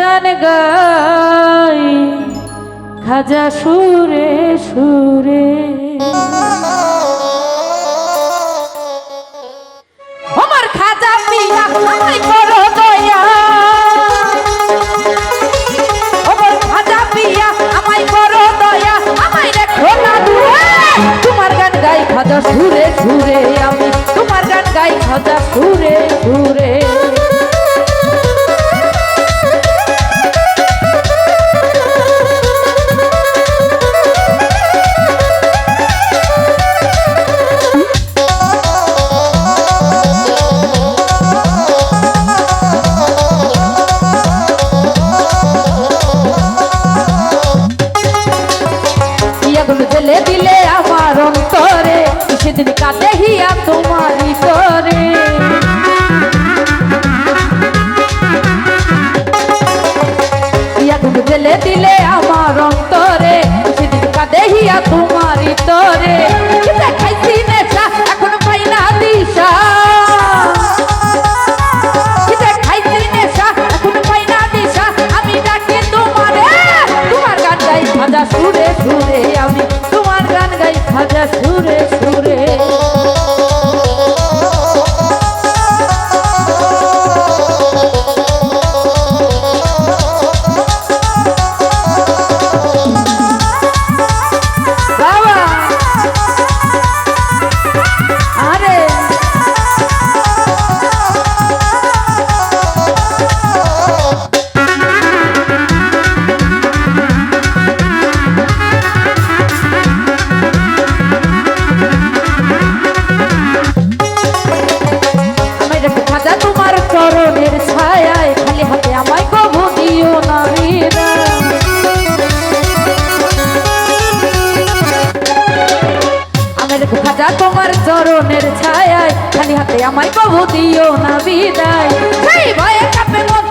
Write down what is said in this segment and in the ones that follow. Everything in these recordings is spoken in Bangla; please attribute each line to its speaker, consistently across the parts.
Speaker 1: গান গাই খাজা সুরে সুরে। আগুন জ্বেলে দিলে আমার অন্তরে সেদিন কাঁদে হিয়া তোমারই করে খাজা তোমার চরণের ছায়ায় খালি হাতে আমায় কবু দিও না বিদায়। ভয়ে কাপে মন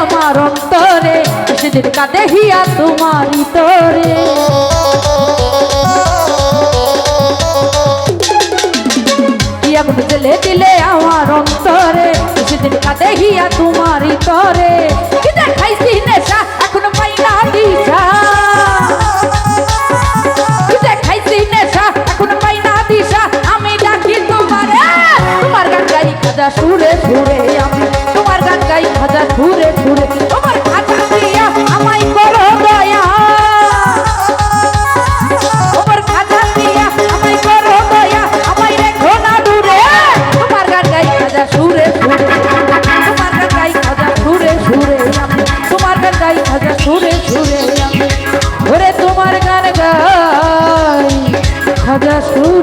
Speaker 1: আমার অন্তরে, সেদিন কাঁদে হিয়া তোমারই তরে আগুন দিলে আমার অন্তরে, সেদিন কাঁদে হিয়া তোমারই তরে দেখাইছি নেশা, এখন পাই দিশা। দেখাইছি নেশা, এখন পাই দিশা। আমি ডাকি তোমারে, তোমার গান গাই খাজা সুরে সুরে। গাই খাজা সুরে সুরে তোমার খাজা দিয়া আমায় করো দয়া। তোমার খাজা দিয়া আমায় করো দয়া। আমায় রেখো না দূরে। তোমার গাই খাজা সুরে সুরে। তোমার গাই খাজা সুরে সুরে। তোমার গাই খাজা সুরে সুরে। ওরে তোমার গান গাই খাজা সুরে